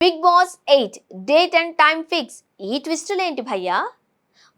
Bigg Boss eight date and time fix. ఈ ట్విస్టులేంటి భయ్యా?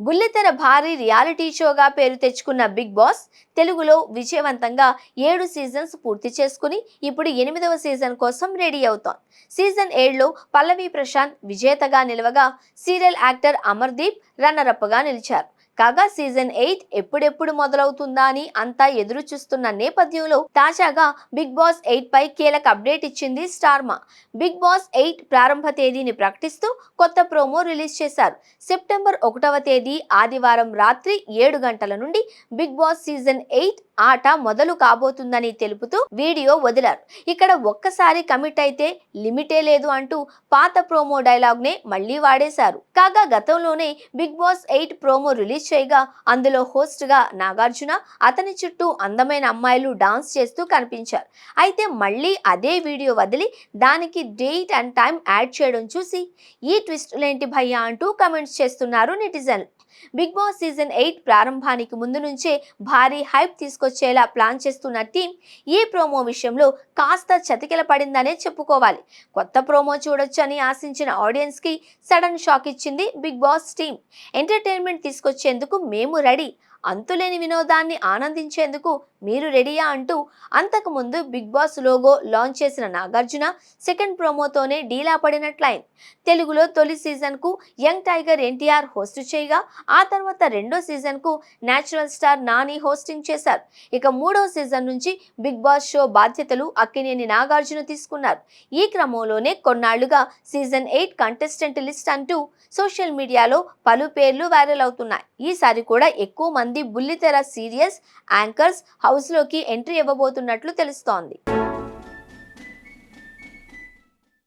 బుల్లితెర భారీ రియాలిటీ షోగా పేరు తెచ్చుకున్న బిగ్ బాస్ తెలుగులో విజయవంతంగా ఏడు సీజన్స్ పూర్తి చేసుకుని ఇప్పుడు ఎనిమిదవ సీజన్ కోసం రెడీ అవుతోంది సీజన్ ఏడులో పల్లవి ప్రశాంత్ విజేతగా నిలవగా సీరియల్ యాక్టర్ అమర్దీప్ రన్నరప్గా నిలిచారు. కాగా సీజన్ ఎయిట్ ఎప్పుడెప్పుడు మొదలవుతుందా అని అంతా ఎదురు చూస్తున్న నేపథ్యంలో తాజాగా బిగ్ బాస్ ఎయిట్ పై కీలక అప్డేట్ ఇచ్చింది స్టార్మా. బిగ్ బాస్ ఎయిట్ ప్రారంభ తేదీని ప్రకటిస్తూ కొత్త ప్రోమో రిలీజ్ చేశారు. సెప్టెంబర్ ఒకటవ తేదీ ఆదివారం రాత్రి ఏడు గంటల నుండి బిగ్ బాస్ సీజన్ ఎయిట్ ఆట మొదలు కాబోతుందని తెలుపుతూ వీడియో వదిలారు. ఇక్కడ ఒక్కసారి కమిట్ అయితే లిమిటే లేదు అంటూ పాత ప్రోమో డైలాగ్ నే మళ్ళీ వాడేశారు. కాగా గతంలోనే Bigg Boss eight promo release చేయగా అందులో హోస్ట్గా నాగార్జున అతని చుట్టూ అందమైన అమ్మాయిలు డాన్స్ చేస్తూ కనిపించారు. అయితే మళ్ళీ అదే వీడియో వదిలి దానికి డేట్ అండ్ టైం యాడ్ చేయడం చూసి ఈ ట్విస్టులేంటి భయ్యా అంటూ కమెంట్స్ చేస్తున్నారు నెటిజన్లు బిగ్ బాస్ సీజన్ ఎయిట్ ప్రారంభానికి ముందు నుంచే భారీ హైప్ తీసుకొచ్చేలా ప్లాన్ చేస్తున్న టీం ఈ ప్రోమో విషయంలో కాస్త చతికిల పడిందనే చెప్పుకోవాలి. కొత్త ప్రోమో చూడొచ్చని ఆశించిన ఆడియన్స్కి సడన్ షాక్ ఇచ్చింది బిగ్ బాస్ టీం. ఎంటర్టైన్మెంట్ తీసుకొచ్చేందుకు మేము రెడీ. అంతులేని వినోదాన్ని ఆనందించేందుకు మీరు రెడీయా అంటూ అంతకుముందు బిగ్ బాస్ లోగో లాంచ్ చేసిన నాగార్జున సెకండ్ ప్రోమోతోనే డీలా పడినట్లైన్ తెలుగులో తొలి సీజన్కు యంగ్ టైగర్ ఎన్టీఆర్ హోస్ట్ చేయగా ఆ తర్వాత రెండో సీజన్కు నేచురల్ స్టార్ నాని హోస్టింగ్ చేశారు. ఇక మూడో సీజన్ నుంచి బిగ్ బాస్ షో బాధ్యతలు అక్కినేని నాగార్జున తీసుకున్నారు. ఈ క్రమంలోనే కొన్నాళ్ళుగా సీజన్ ఎయిట్ కంటెస్టెంట్ లిస్ట్ అంటూ సోషల్ మీడియాలో పలు పేర్లు వైరల్ అవుతున్నాయి. ఈసారి కూడా ఎక్కువ మంది బుల్లితెర సీరియస్ యాంకర్స్ హౌస్లోకి ఎంట్రీ ఇవ్వబోతున్నట్లు తెలుస్తోంది.